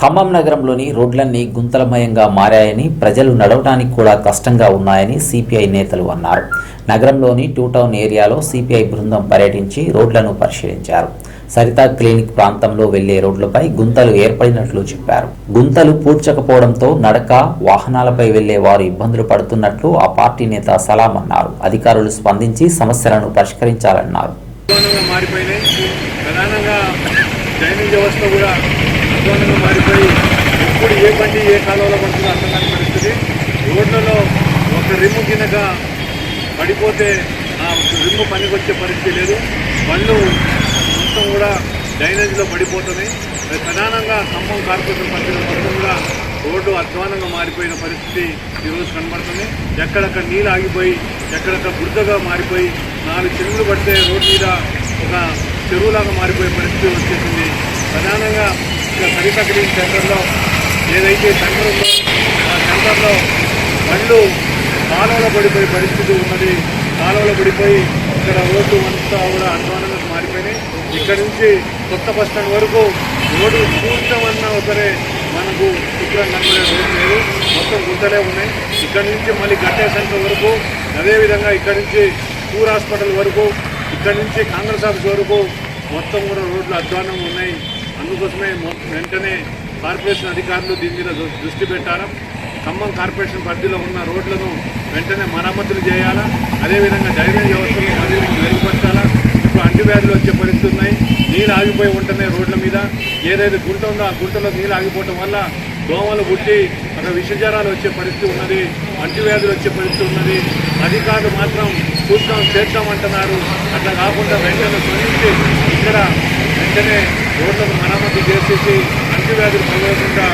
ఖమ్మం నగరంలోని రోడ్లన్నీ గుంతలమయంగా మారాయని ప్రజలు నడవడానికి కూడా కష్టంగా ఉన్నాయని సిపిఐ నేతలు అన్నారు. నగరంలోని టూ టౌన్ ఏరియాలో సిపిఐ బృందం పర్యటించి రోడ్లను పరిశీలించారు. సరితా క్లినిక్ ప్రాంతంలో వెళ్ళే రోడ్లపై గుంతలు ఏర్పడినట్లు చెప్పారు. గుంతలు పూడ్చకపోవడంతో నడక వాహనాలపై వెళ్ళే వారు ఇబ్బందులు పడుతున్నట్లు ఆ పార్టీ నేత సలాం అన్నారు. అధికారులు స్పందించి సమస్యలను పరిష్కరించాలన్నారు. ప్రధానంగా వ్యవస్థ కూడా ఎప్పుడు ఏ కాలంలో పడుతుందో అర్థం కాని పరిస్థితి. రోడ్లలో ఒక రిమ్ము కిందక పడిపోతే ఆ రిమ్ము పనికొచ్చే పరిస్థితి లేదు. బండ్లు మొత్తం కూడా డ్రైనేజ్లో పడిపోతున్నాయి ప్రధానంగా ఖమ్మం కార్పొరేషన్ పరిధిలో మొత్తం కూడా రోడ్డు అధ్వానంగా మారిపోయిన పరిస్థితి ఈరోజు కనబడుతుంది. ఎక్కడక్కడ నీళ్ళు ఆగిపోయి ఎక్కడక్కడ బురదగా మారిపోయి నాలుగు చెరువులు పడితే రోడ్డు మీద ఒక చెరువులాగా మారిపోయే పరిస్థితి వచ్చేసింది. ప్రధానంగా ఇక్కడ సరిత గ్రీన్ సెంటర్లో ఏదైతే సెంటర్ ఉందో ఆ సెంటర్లో బండ్లు కాలువలో పడిపోయే పరిస్థితి ఉన్నది కాలువలో పడిపోయి ఇక్కడ రోడ్డు అంతా కూడా అధ్వానంగా మారిపోయినాయి. ఇక్కడ నుంచి కొత్త బస్ స్టాండ్ వరకు రోడ్డు చూడటమన్నా ఒకరే మనకు ఇక్కడ కనబడే రోడ్డు లేదు. మొత్తం గుంతలే ఉన్నాయి. ఇక్కడ నుంచి మళ్ళీ గట్టే సెంటర్ వరకు అదేవిధంగా ఇక్కడ నుంచి టూర్ హాస్పిటల్ వరకు ఇక్కడ నుంచి కాంగ్రెస్ ఆఫీస్ వరకు మొత్తం కూడా రోడ్లు అధ్వానంగా ఉన్నాయి. అందుకోసమే వెంటనే కార్పొరేషన్ అధికారులు దీని మీద దృష్టి పెట్టారా ఖమ్మం కార్పొరేషన్ పరిధిలో ఉన్న రోడ్లను వెంటనే మరమ్మతులు చేయాలా? అదేవిధంగా డ్రైనేజ్ వ్యవస్థలు మరియు మెరుగుపరచాలా? ఇప్పుడు అంటువ్యాధులు వచ్చే పరిస్థితులు ఉన్నాయి. నీళ్ళు ఆగిపోయి ఉంటున్నాయి రోడ్ల మీద. ఏదైతే గుంట ఉందో ఆ గుంటలో నీళ్ళు ఆగిపోవటం వల్ల దోమలు గుట్టి అక్కడ విషజ్వరాలు వచ్చే పరిస్థితి ఉన్నది. అంటువ్యాధులు వచ్చే పరిస్థితి ఉన్నది. అధికారులు మాత్రం చూస్తాం చేస్తామంటున్నారు అట్లా కాకుండా వెంటనే స్పందించి ఇక్కడ వెంటనే రోడ్లను మరమ్మతు చేసేసి అంటువ్యాధులు కలగకుండా